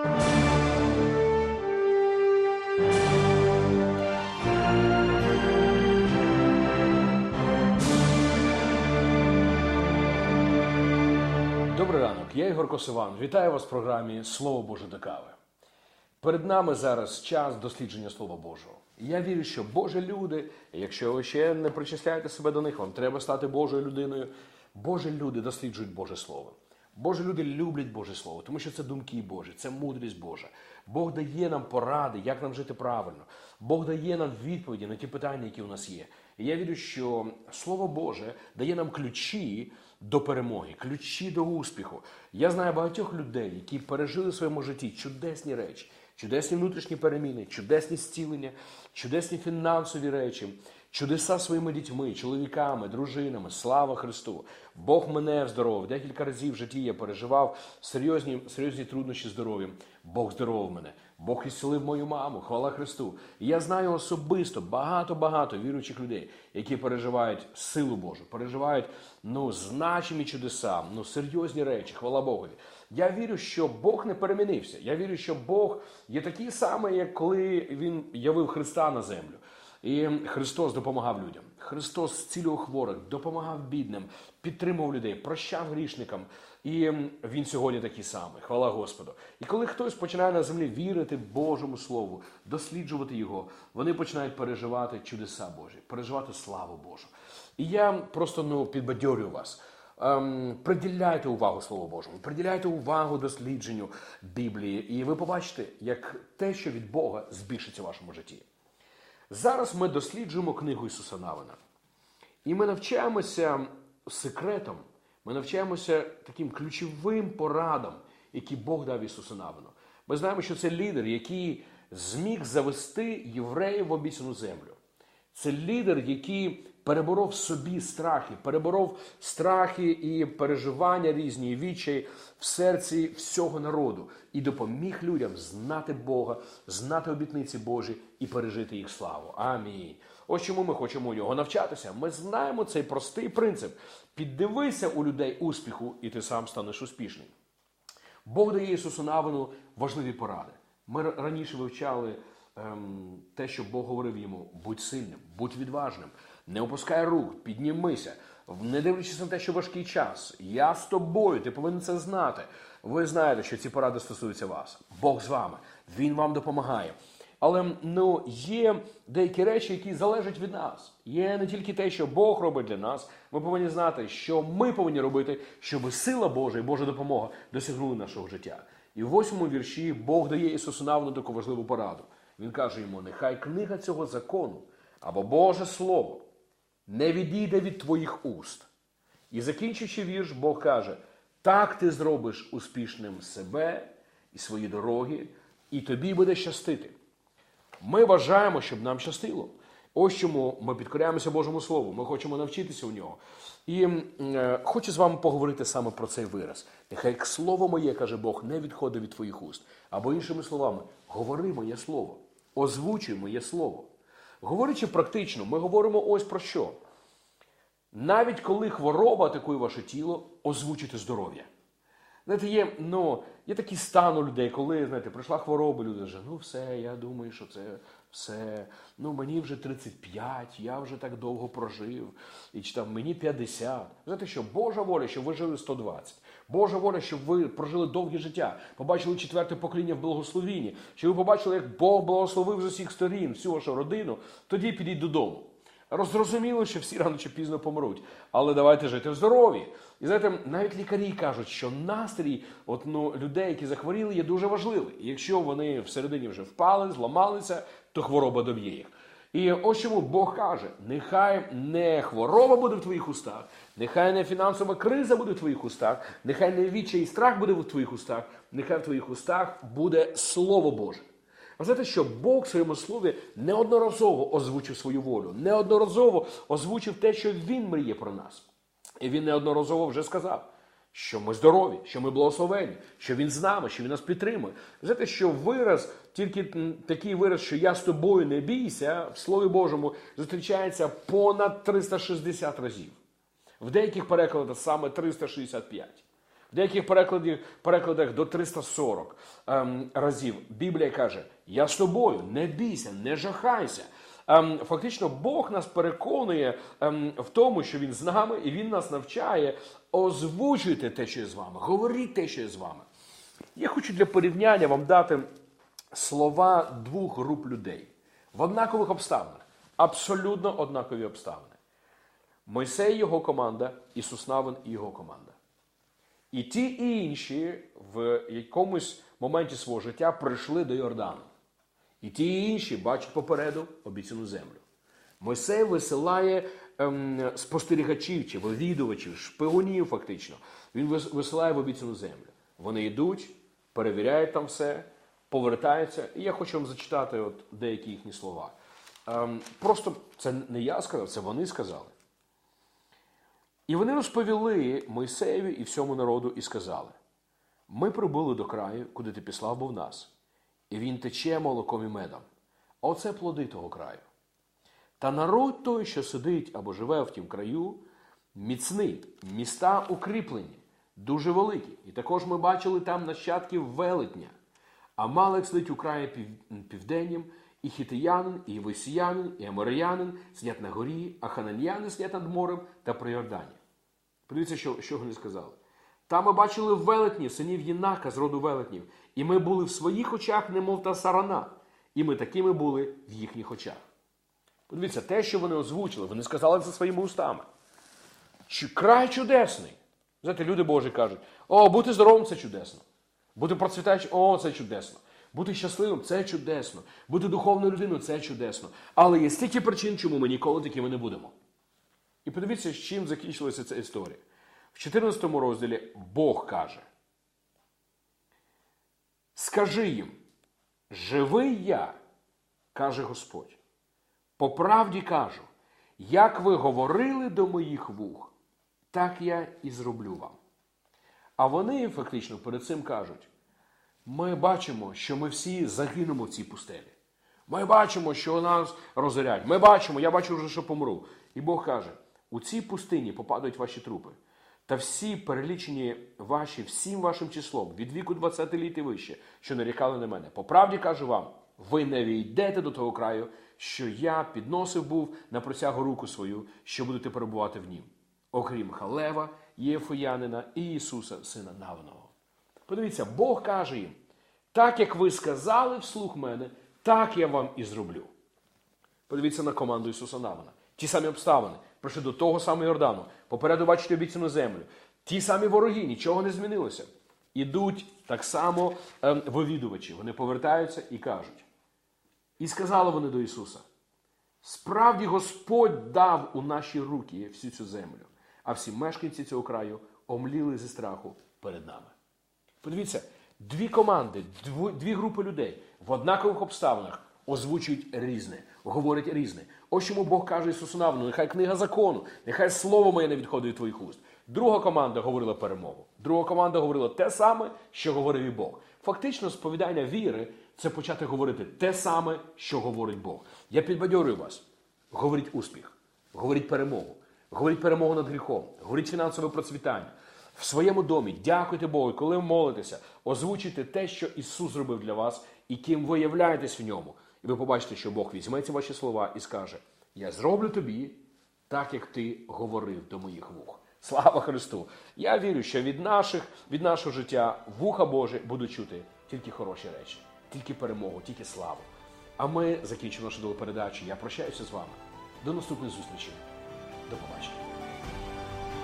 Добрий ранок, я Ігор Косиван. Вітаю вас в програмі Слово Боже до кави. Перед нами зараз час дослідження Слова Божого. Я вірю, що Божі люди, якщо ви ще не причисляєте себе до них, вам треба стати Божою людиною. Божі люди досліджують Боже Слово. Божі люди люблять Боже Слово, тому що це думки Божі, це мудрість Божа. Бог дає нам поради, як нам жити правильно. Бог дає нам відповіді на ті питання, які у нас є. І я вірю, що Слово Боже дає нам ключі до перемоги, ключі до успіху. Я знаю багатьох людей, які пережили в своєму житті чудесні речі, чудесні внутрішні переміни, чудесні зцілення, чудесні фінансові речі, чудеса своїми дітьми, чоловіками, дружинами. Слава Христу! Бог мене здоровив. Декілька разів в житті я переживав серйозні, серйозні труднощі здоров'ям. Бог здоровив мене. Бог ісцелив мою маму, хвала Христу. І я знаю особисто багато-багато віруючих людей, які переживають силу Божу, переживають ну, значимі чудеса, ну, серйозні речі, хвала Богові. Я вірю, що Бог не перемінився. Я вірю, що Бог є такий самий, як коли Він явив Христа на землю. І Христос допомагав людям. Христос зцілював хворих, допомагав бідним, підтримував людей, прощав грішникам. І він сьогодні такий самий. Хвала Господу. І коли хтось починає на землі вірити Божому Слову, досліджувати його, вони починають переживати чудеса Божі, переживати славу Божу. І я просто ну, підбадьорюю вас. Ем, приділяйте увагу Слову Божому, приділяйте увагу дослідженню Біблії, і ви побачите, як те, що від Бога збільшиться в вашому житті. Зараз ми досліджуємо книгу Ісуса Навина. І ми навчаємося секретом, ми навчаємося таким ключовим порадам, які Бог дав Ісусу Навину. Ми знаємо, що це лідер, який зміг завести євреїв в обіцяну землю. Це лідер, який переборов собі страхи, переборов страхи і переживання різні, і відчай в серці всього народу і допоміг людям знати Бога, знати обітниці Божі і пережити їх славу. Амінь. Ось чому ми хочемо у нього навчатися. Ми знаємо цей простий принцип. Піддивися у людей успіху, і ти сам станеш успішним. Бог дає Ісусу Навину важливі поради. Ми раніше вивчали те, що Бог говорив йому: будь сильним, будь відважним, не опускай рук, піднімися, не дивлячись на те, що важкий час. Я з тобою, ти повинен це знати. Ви знаєте, що ці поради стосуються вас. Бог з вами, Він вам допомагає. Але ну, є деякі речі, які залежать від нас. Є не тільки те, що Бог робить для нас. Ми повинні знати, що ми повинні робити, щоб сила Божа і Божа допомога досягнули нашого життя. І в восьмому вірші Бог дає Ісусу Навну таку важливу пораду. Він каже йому: нехай книга цього закону або Боже Слово не відійде від твоїх уст. І закінчивши вірш, Бог каже: так ти зробиш успішним себе і свої дороги, і тобі буде щастити. Ми бажаємо, щоб нам щастило. Ось чому ми підкоряємося Божому Слову, ми хочемо навчитися у нього. І е, хочу з вами поговорити саме про цей вираз. Нехай слово моє, каже Бог, не відходить від твоїх уст. Або іншими словами, говори моє слово, озвучуй моє слово. Говорячи практично, ми говоримо ось про що. Навіть коли хвороба атакує ваше тіло, озвучити здоров'я. Знаєте, є ну, є такий стан у людей, коли знаєте, прийшла хвороба, люди вже, ну все, я думаю, що це все. Ну мені вже 35, я вже так довго прожив. І чи там мені 50. Знаєте що, Божа воля, щоб ви жили 120. Божа воля, щоб ви прожили довге життя, побачили четверте покоління в благословінні, щоб ви побачили, як Бог благословив з усіх сторін, всю вашу родину, тоді підіть додому. Розрозуміло, що всі рано чи пізно помруть, але давайте жити в здоров'ї. І знаєте, навіть лікарі кажуть, що настрій от, ну, людей, які захворіли, є дуже важливий. І якщо вони всередині вже впали, зламалися, то хвороба доб'є їх. І ось чому Бог каже: нехай не хвороба буде в твоїх устах, нехай не фінансова криза буде в твоїх устах, нехай не відчай і страх буде в твоїх устах, нехай в твоїх устах буде Слово Боже. Ви знаєте, що Бог в своєму слові неодноразово озвучив свою волю, неодноразово озвучив те, що Він мріє про нас. І він неодноразово вже сказав, що ми здорові, що ми благословені, що він з нами, що він нас підтримує. Знаєте, що вираз, тільки такий вираз, що я з тобою не бійся, в Слові Божому зустрічається понад 360 разів. В деяких перекладах саме 365. В деяких перекладах, перекладах до 340 ем, разів Біблія каже: Я з тобою, не бійся, не жахайся. Ем, фактично, Бог нас переконує ем, в тому, що Він з нами, і Він нас навчає озвучуйте те, що є з вами, говоріть те, що є з вами. Я хочу для порівняння вам дати слова двох груп людей в однакових обставинах, абсолютно однакові обставини. Мойсей і його команда, Ісус Навин і його команда. І ті і інші в якомусь моменті свого життя прийшли до Йордану. І ті і інші бачать попереду обіцяну землю. Мойсей висилає ем, спостерігачів чи вивідувачів, шпигунів фактично. Він висилає в обіцяну землю. Вони йдуть, перевіряють там все, повертаються. І я хочу вам зачитати от деякі їхні слова. Ем, просто це не я сказав, це вони сказали. І вони розповіли Мойсеєві і всьому народу і сказали: Ми прибули до краю, куди ти післав був нас, і він тече молоком і медом. Оце плоди того краю. Та народ той, що сидить або живе в тім краю, міцний, міста укріплені, дуже великі. І також ми бачили там нащадків велетня. А Малек сидить у краї південнім, і хітиянин, і євисіянин, і аморіянин сидять на горі, а хананьяни сидять над морем та при Йордані. Подивіться, що що вони сказали. Там ми бачили велетні, синів Єнака з роду велетнів, і ми були в своїх очах, немов та сарана, і ми такими були в їхніх очах. Подивіться, те, що вони озвучили, вони сказали це своїми устами. Край чудесний. Знаєте, люди Божі кажуть, о, бути здоровим це чудесно. Бути процвітаючим, о, це чудесно. Бути щасливим це чудесно. Бути духовною людиною це чудесно. Але є стільки причин, чому ми ніколи такими не будемо. І подивіться, з чим закінчилася ця історія. В 14 розділі Бог каже: Скажи їм, живий я, каже Господь. По правді кажу, як ви говорили до моїх вух, так я і зроблю вам. А вони фактично перед цим кажуть: ми бачимо, що ми всі загинемо в цій пустелі. Ми бачимо, що нас розорять. Ми бачимо, я бачу вже, що помру. І Бог каже: у цій пустині попадають ваші трупи. Та всі перелічені ваші всім вашим числом від віку 20 літ і вище, що нарікали на мене. По правді кажу вам, ви не війдете до того краю, що я підносив був на просягу руку свою, що будете перебувати в нім, окрім Халева, Єфоянина і Ісуса, Сина Навного. Подивіться, Бог каже їм: так як ви сказали вслух мене, так я вам і зроблю. Подивіться на команду Ісуса Навина. Ті самі обставини прийшли до того самого Йордану. Попереду бачите обіцяну землю. Ті самі вороги, нічого не змінилося. Ідуть так само ем, вивідувачі. Вони повертаються і кажуть. І сказали вони до Ісуса: справді Господь дав у наші руки всю цю землю, а всі мешканці цього краю омліли зі страху перед нами. Подивіться, дві команди, дві групи людей в однакових обставинах озвучують різне, говорять різне. Ось чому Бог каже Ісусу Навну, нехай книга закону, нехай слово моє не відходить від твоїх уст. Друга команда говорила перемогу. Друга команда говорила те саме, що говорив і Бог. Фактично, сповідання віри це почати говорити те саме, що говорить Бог. Я підбадьорюю вас. Говоріть успіх, говоріть перемогу, говоріть перемогу над гріхом, говоріть фінансове процвітання. В своєму домі дякуйте Богу, коли ви молитеся, озвучуйте те, що Ісус зробив для вас і ким ви являєтесь в ньому. І ви побачите, що Бог візьме ці ваші слова і скаже: Я зроблю тобі так, як ти говорив до моїх вух. Слава Христу! Я вірю, що від наших, від нашого життя вуха Божі будуть чути тільки хороші речі, тільки перемогу, тільки славу. А ми закінчимо нашу передачу. Я прощаюся з вами. До наступної зустрічі. До побачення.